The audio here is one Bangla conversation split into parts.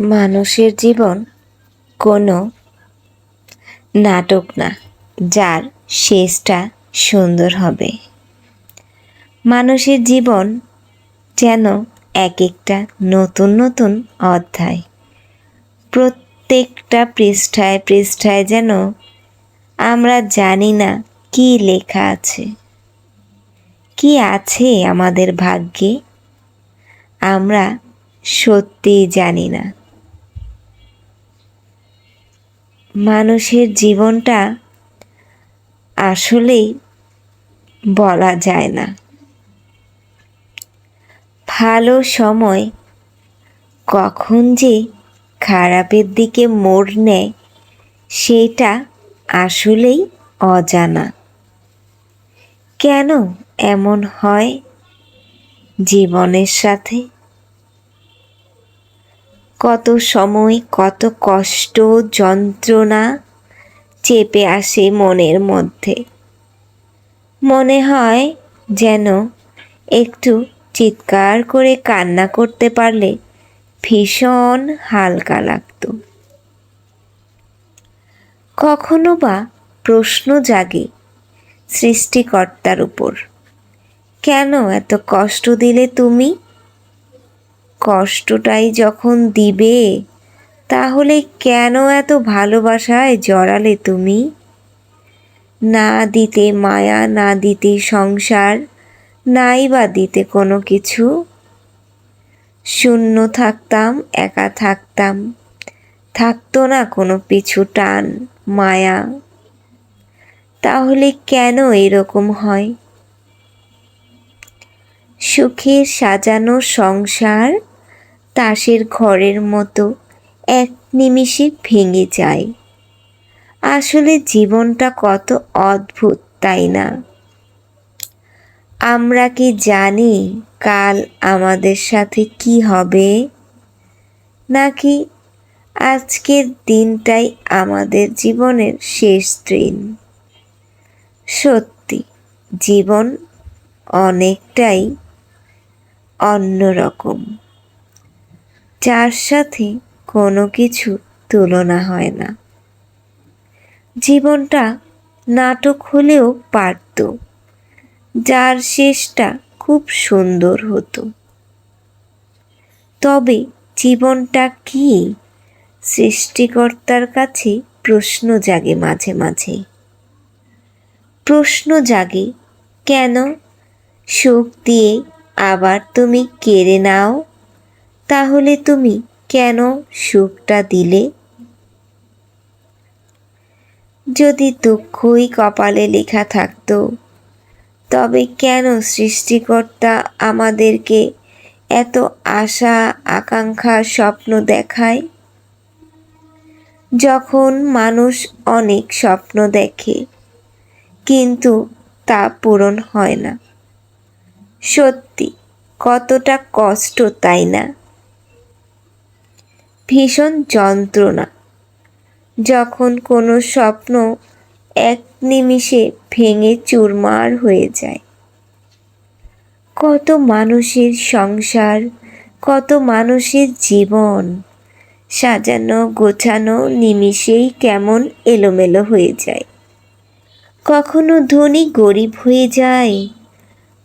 মানুষের জীবন কোনো নাটক না, যার শেষটা সুন্দর হবে। মানুষের জীবন যেন এক একটা নতুন নতুন অধ্যায়। প্রত্যেকটা পৃষ্ঠায় পৃষ্ঠায় যেন আমরা জানি না কি লেখা আছে। কি আছে আমাদের ভাগ্যে? আমরা সত্যিই জানি না। মানুষের জীবনটা আসলেই বলা যায় না। ভালো সময় কখন যে খারাপের দিকে মোড় নেয়, সেটা আসলেই অজানা। কেন এমন হয় জীবনের সাথে? কত সময়, কত কষ্ট, যন্ত্রণা চেপে আসে মনের মধ্যে। মনে হয় যেন একটু চিৎকার করে কান্না করতে পারলে ভীষণ হালকা লাগতো। কখনো বা প্রশ্ন জাগে সৃষ্টিকর্তার উপর, কেন এত কষ্ট দিলে তুমি? কষ্টটাই যখন দিবে, তাহলে কেন এত ভালোবাসায় জড়ালে তুমি? না দিতে মায়া, না দিতে সংসার, নাই বা দিতে কোনো কিছু। শূন্য থাকতাম, একা থাকতাম, থাকতো না কোনো পিছু টান, মায়া। তাহলে কেন এরকম হয়? সুখে সাজানো সংসার তাসের ঘরের মতো এক নিমিষে ভেঙে যায়। আসলে জীবনটা কত অদ্ভুত, তাই না? আমরা কি জানি কাল আমাদের সাথে কি হবে? নাকি আজকের দিনটাই আমাদের জীবনের শেষ দিন? সত্যি, জীবন অনেকটাই অন্যরকম। যার সাথে কোনো কিছু তুলনা হয় না। জীবনটা নাটক হলেও পারত, যার শেষটা খুব সুন্দর হতো। তবে জীবনটা কি? সৃষ্টিকর্তার কাছে প্রশ্ন জাগে মাঝে মাঝে। প্রশ্ন জাগে, কেন? সুখ দিয়ে আবার তুমি কেড়ে নাও? তাহলে তুমি কেন সুখটা দিলে? যদি দুঃখই কপালে লেখা থাকতো, তবে কেন সৃষ্টিকর্তা আমাদেরকে এত আশা, আকাঙ্ক্ষা, স্বপ্ন দেখায়? যখন মানুষ অনেক স্বপ্ন দেখে, কিন্তু তা পূরণ হয় না। সত্যি, কতটা কষ্ট তাই না? ভীষণ যন্ত্রণা। যখন কোনো স্বপ্ন এক নিমিষে ভেঙে চুরমার হয়ে যায়। কত মানুষের সংসার, কত মানুষের জীবন, সাজানো গোছানো নিমিষেই কেমন এলোমেলো হয়ে যায়। কখনো ধনী গরিব হয়ে যায়,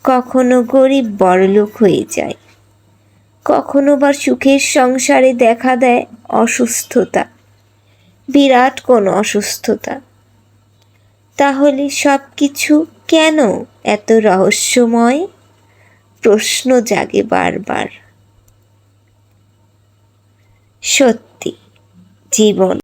কখনো গরিব বড়লোক হয়ে যায়। কখনো বা সুখের সংসারে দেখা দেয় অসুস্থতা। বিরাট কোনো অসুস্থতা। তাহলে সব কিছু কেন এত রহস্যময়? প্রশ্ন জাগে বারবার। সত্যি, জীবন।